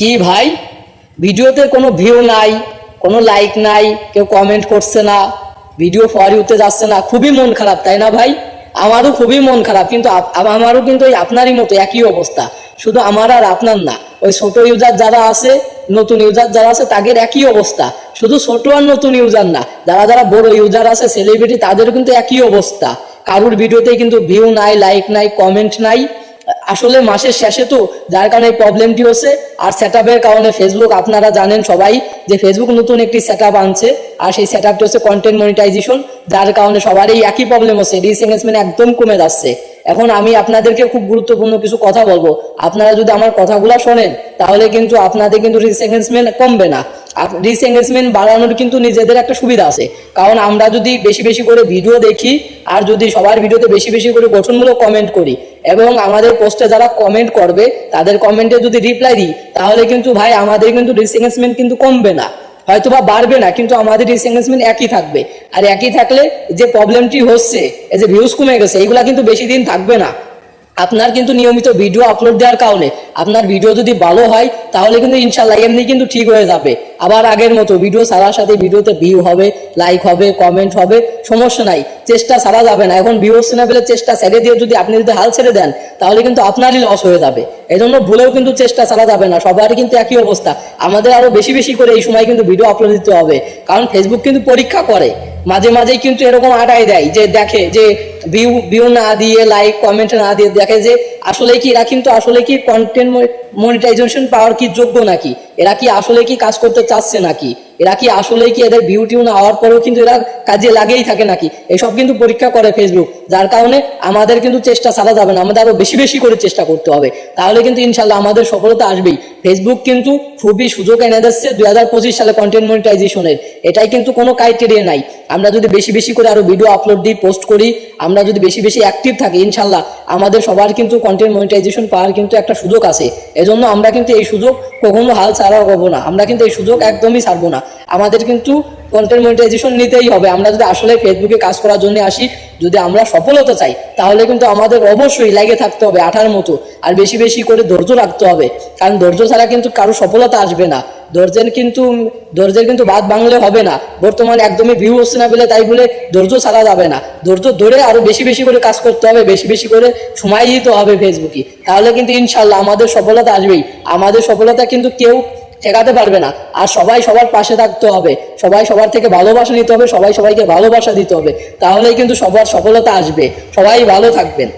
কি ভাই? ভিডিওতে কোনো ভিউ নাই, কোনো লাইক নাই, কেউ কমেন্ট করছে না ভিডিও ফর ইউতে যাচ্ছে না, খুবই মন খারাপ, তাই না ভাই? আমারও খুবই মন খারাপ, কিন্তু আমারও কিন্তু ওই আপনারই মতো একই অবস্থা। শুধু আমার আর আপনার না, ওই ছোট ইউজার যারা আছে, নতুন ইউজার যারা আছে, তাদের একই অবস্থা। শুধু ছোট আর নতুন ইউজার না, যারা যারা বড় ইউজার আছে সেলিব্রিটি তাদের কিন্তু একই অবস্থা। কারুর ভিডিওতে কিন্তু ভিউ নাই লাইক নাই কমেন্ট নাই। আসলে মাসের শেষে তো যার কারণে এই প্রবলেমটি হচ্ছে। আর সেট কারণে ফেসবুক আপনারা জানেন সবাই যে ফেসবুক নতুন একটি সেট আনছে। আর সেই সেট আপটি হচ্ছে কন্টেন্ট মনিটাইজেশন যার কারণে সবারই একই প্রবলেম হচ্ছে। রিচ এঙ্গেজমেন্ট একদম কমে যাচ্ছে। এখন আমি আপনাদেরকে খুব গুরুত্বপূর্ণ কিছু কথা বলব। আপনারা যদি আমার কথাগুলো শোনেন, তাহলে কিন্তু আপনাদের কিন্তু রিচ এঙ্গেজমেন্ট কমবে না। এঙ্গেজমেন্ট বাড়ানোর কিন্তু নিজেদের একটা সুবিধা আছে। কারণ আমরা যদি বেশি বেশি করে ভিডিও দেখি, আর যদি সবার ভিডিওতে বেশি বেশি করে গঠনমূলক কমেন্ট করি, এবং আমাদের পোস্টে যারা কমেন্ট করবে, তাদের কমেন্টে যদি রিপ্লাই দিই, তাহলে কিন্তু ভাই আমাদের কিন্তু এঙ্গেজমেন্ট কিন্তু কমবে না। হয়তো বা বাড়বে না, কিন্তু আমাদের এঙ্গেজমেন্ট একই থাকবে। আর একই থাকলে যে প্রবলেমটি হচ্ছে, এই যে ভিউজ কমে গেছে, এগুলা কিন্তু বেশি দিন থাকবে না। আপনার কিন্তু নিয়মিত ভিডিও আপলোড দেওয়ার কারণে আপনার ভিডিও যদি ভালো হয়, তাহলে কিন্তু ইনশাল্লাহ এমনি কিন্তু ঠিক হয়ে যাবে। আবার আগের মতো ভিডিও ছাড়ার সাথে ভিডিওতে ভিউ হবে লাইক হবে কমেন্ট হবে, সমস্যা নাই। চেষ্টা ছাড়া যাবে না। এখন ভিউ হচ্ছে না বলে চেষ্টা ছেড়ে দিয়ে যদি আপনি যদি হাল ছেড়ে দেন, তাহলে কিন্তু আপনারই লস হয়ে যাবে। এই জন্য ভুলেও কিন্তু চেষ্টা ছাড়া যাবে না। সবারই কিন্তু একই অবস্থা। আমাদের আরও বেশি বেশি করে এই সময় কিন্তু ভিডিও আপলোড দিতে হবে। কারণ ফেসবুক কিন্তু পরীক্ষা করে। মাঝে মাঝে কিন্তু এরকম আটাই দেয় যে দেখে, যে ভিউ ভিউ না দিয়ে লাইক কমেন্ট না দিয়ে দেখে যে আসলে কি, এরা কিন্তু আসলে কি কন্টেন্ট মনিটাইজেশন পাওয়ার কি যোগ্য নাকি? এরা কি আসলে কি কাজ করতে চাচ্ছে নাকি? এরা কি আসলে কি এদের ভিউ টিউ না হওয়ার পরেও কিন্তু এরা কাজে লাগেই থাকে নাকি? এসব কিন্তু পরীক্ষা করে ফেসবুক যার কারণে আমাদের কিন্তু চেষ্টা ছাড়া যাবে না, আমাদের আরও বেশি বেশি করে চেষ্টা করতে হবে। তাহলে কিন্তু ইনশাল্লাহ আমাদের সফলতা আসবেই। ফেসবুক কিন্তু খুবই সুযোগ এনে দিচ্ছে দুই হাজার পঁচিশ সালে কন্টেন্ট মনিটাইজেশনের এটাই কিন্তু কোনো ক্রাইটেরিয়া নাই। আমরা যদি বেশি বেশি করে আরও ভিডিও আপলোড দিই পোস্ট করি, আমরা যদি বেশি বেশি অ্যাক্টিভ থাকি, ইনশাল্লাহ আমাদের সবার কিন্তু কন্টেন্ট মনিটাইজেশন পাওয়ার কিন্তু একটা সুযোগ আছে। এজন্য আমরা কিন্তু এই সুযোগ কখনো হাল ছাড়া হব না। আমরা কিন্তু এই সুযোগ একদমই ছাড়বো না। আমাদের কিন্তু কন্টেন্ট মনিটাইজেশন নিতেই হবে। আমরা যদি আসলে ফেসবুকে কাজ করার জন্য আসি, যদি আমরা সফলতা চাই, তাহলে কিন্তু আমাদের অবশ্যই লাগে থাকতে হবে আঠার মতো। আর বেশি বেশি করে ধৈর্য রাখতে হবে। কারণ ধৈর্য ছাড়া কিন্তু কারও সফলতা আসবে না। ধৈর্যের কিন্তু ধৈর্যের কিন্তু বাদ বাংলে হবে না। বর্তমানে একদমই ভিউ হচ্ছে না বলে তাই বলে ধৈর্য ছাড়া যাবে না। ধৈর্য ধরে আরও বেশি বেশি করে কাজ করতে হবে, বেশি বেশি করে সময় দিতে হবে ফেসবুকে তাহলে কিন্তু ইনশাল্লাহ আমাদের সফলতা আসবেই। আমাদের সফলতা কিন্তু কেউ ঠেকাতে পারবে না। আর সবাই সবার পাশে থাকতে হবে। সবাই সবার থেকে ভালোবাসা নিতে হবে, সবাই সবাইকে ভালোবাসা দিতে হবে। তাহলেই কিন্তু সবার সফলতা আসবে। সবাই ভালো থাকবেন।